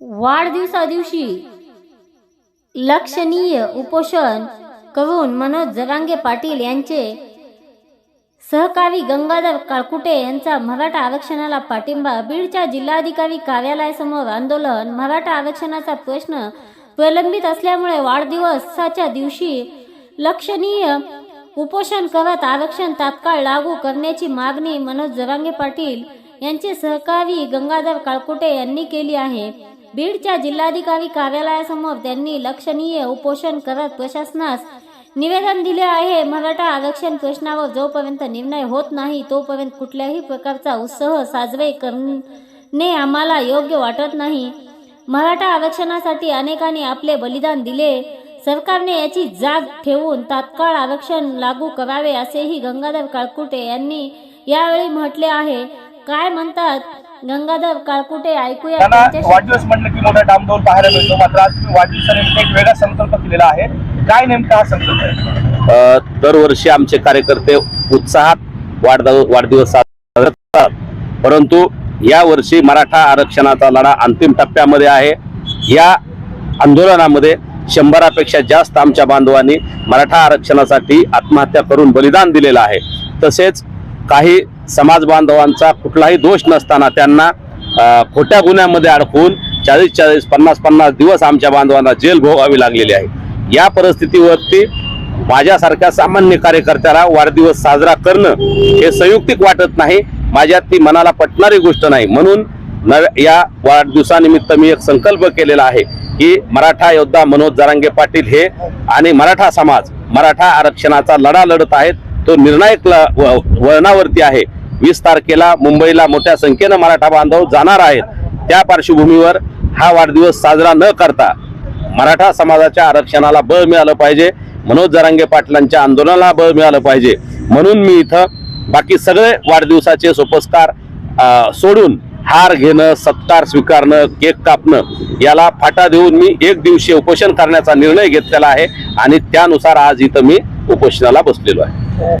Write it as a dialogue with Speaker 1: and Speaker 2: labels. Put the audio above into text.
Speaker 1: वाढदिवसा दिवशी लक्षणीय उपोषण करून मनोज जरांगे पाटील यांचे सहकारी गंगाधर काळकुटे यांचा मराठा आरक्षणाला पाठिंबा बीडच्या जिल्हाधिकारी कार्यालयासमोर आंदोलन मराठा आरक्षणाचा प्रश्न प्रलंबित असल्यामुळे वाढदिवसाच्या दिवशी लक्षणीय उपोषण करत आरक्षण तात्काळ लागू करण्याची मागणी मनोज जरांगे पाटील यांचे सहकारी गंगाधर काळकुटे यांनी केली आहे. बीडच्या जिल्हाधिकारी कार्यालयासमोर त्यांनी लक्षणीय उपोषण करत प्रशासनास निवेदन दिले आहे. मराठा आरक्षण प्रश्नावर जोपर्यंत निर्णय होत नाही तोपर्यंत कुठल्याही प्रकारचा उत्सव साजरे करणे आम्हाला योग्य वाटत नाही. मराठा आरक्षणासाठी अनेकांनी आपले बलिदान दिले. सरकारने याची जाग ठेवून तात्काळ आरक्षण लागू करावे असेही गंगाधर काळकुटे यांनी यावेळी म्हटले आहे. काय म्हणतात? गंगाधर काळकुटे ऐकूया
Speaker 2: त्यांना
Speaker 1: त्यांच्याशी.
Speaker 2: वाढदिवस म्हणलं की मोठा डामडौल पाहायला मिळतो. मात्र आज तुम्ही वाढदिवसानिमित्त एक वेगळा संकल्प केलेला आहे. काय नेमका हा संकल्प आहे?
Speaker 3: अ, दरवर्षी आमचे कार्यकर्ते उत्साहात वाढदिव वाढदिवस साजरा करतात. परंतु या वर्षी मराठा आरक्षणाचा लढा अंतिम टप्प्यामध्ये आहे. या आंदोलनामध्ये शंभरापेक्षा जास्त आमच्या बांधवांनी मराठा आरक्षणासाठी आत्महत्या करून बलिदान दिलेलं आहे. तसेच काही समाज बांधवांचा कुठलाही दोष नसताना त्यांना खोट्या गुन्ह्यामध्ये अडकून चाळीस चाळीस पन्नास पन्नास दिवस आमच्या बांधवांना जेल भोगावी लागलेली आहे. या परिस्थितीवरती माझ्यासारख्या सामान्य कार्यकर्त्याला वाढदिवस साजरा करणं हे संयुक्तिक वाटत नाही. माझ्यात ती मनाला पटणारी गोष्ट नाही. म्हणून न या वाढदिवसानिमित्त मी एक संकल्प केलेला आहे की मराठा योद्धा मनोज जरांगे पाटील हे आणि मराठा समाज मराठा आरक्षणाचा लढा लढत आहेत. तो निर्णायक ल- वळणावरती आहे. वीस तारखेला मुंबईला मोठ्या संख्येनं मराठा बांधव जाणार आहेत. त्या पार्श्वभूमीवर हा वाढदिवस साजरा न करता मराठा समाजाच्या आरक्षणाला बळ मिळालं पाहिजे. मनोज जरांगे पाटलांच्या आंदोलनाला बळ मिळालं पाहिजे. म्हणून मी इथं बाकी सगळे वाढदिवसाचे सोपस्कार सोडून हार घेणं सत्कार स्वीकारणं केक कापणं याला फाटा देऊन मी एक दिवशी उपोषण करण्याचा निर्णय घेतलेला आहे आणि त्यानुसार आज इथं मी उपोषणाला बसलेलो आहे.